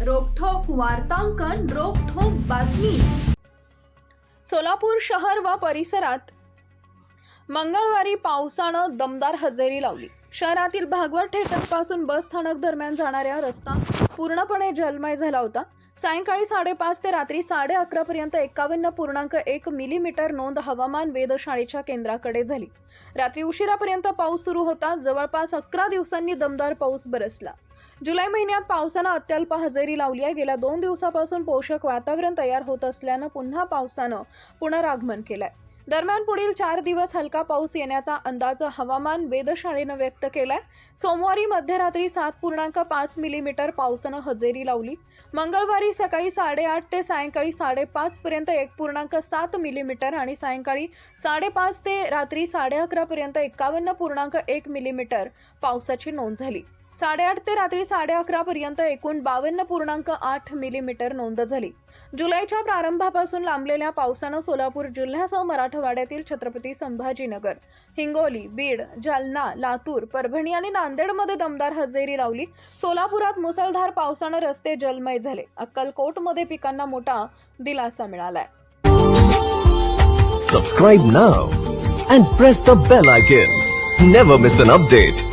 वार्तांकन रोखोक बातमी. सोलापूर शहर व परिसरात मंगळवारी पावसानं दमदार हजेरी लावली. शहरातील भागवत थिएटरपासून बस स्थानक दरम्यान जाणाऱ्या रस्ता पूर्णपणे जलमय झाला होता. सायंकाळी साडेपाच ते रात्री साडे अकरा पर्यंत एकावन्न पूर्णांक एक मिलीमीटर नोंद हवामान वेधशाळेच्या केंद्राकडे झाली. रात्री उशिरापर्यंत पाऊस सुरू होता. जवळपास अकरा दिवसांनी दमदार पाऊस बरसला. जुलै महिन्यात पावसानं अत्यल्प हजेरी लावली आहे. गेल्या दोन दिवसापासून पोषक वातावरण तयार होत असल्यानं पुन्हा पावसानं पुनरागमन केलंय. दरम्यान पुढील चार दिवस हलका पाऊस येण्याचा अंदाज हवामान वेधशाळेनं व्यक्त केलाय. सोमवारी मध्यरात्री सात पूर्णांक पाच मिलीमीटर पावसानं हजेरी लावली. मंगळवारी सकाळी साडेआठ ते सायंकाळी साडेपाच पर्यंत एक पूर्णांक सात मिलीमीटर आणि सायंकाळी साडेपाच ते रात्री साडे अकरा पर्यंत एकावन्न पूर्णांक एक मिलीमीटर पावसाची नोंद झाली. साडेआठ ते रात्री साडे अकरा पर्यंत एकूण बावन्न पूर्णांक आठ मिलीमीटर नोंद झाली. जुलैच्या प्रारंभापासून लांबलेल्या पावसानं सोलापूर जिल्ह्यासह मराठवाड्यातील छत्रपती संभाजीनगर हिंगोली बीड जालना लातूर परभणी आणि नांदेडमध्ये दमदार हजेरी लावली. सोलापुरात मुसळधार पावसानं रस्ते जलमय झाले. अक्कलकोटमध्ये पिकांना मोठा दिलासा मिळालाय. Subscribe now and press the bell icon never miss an update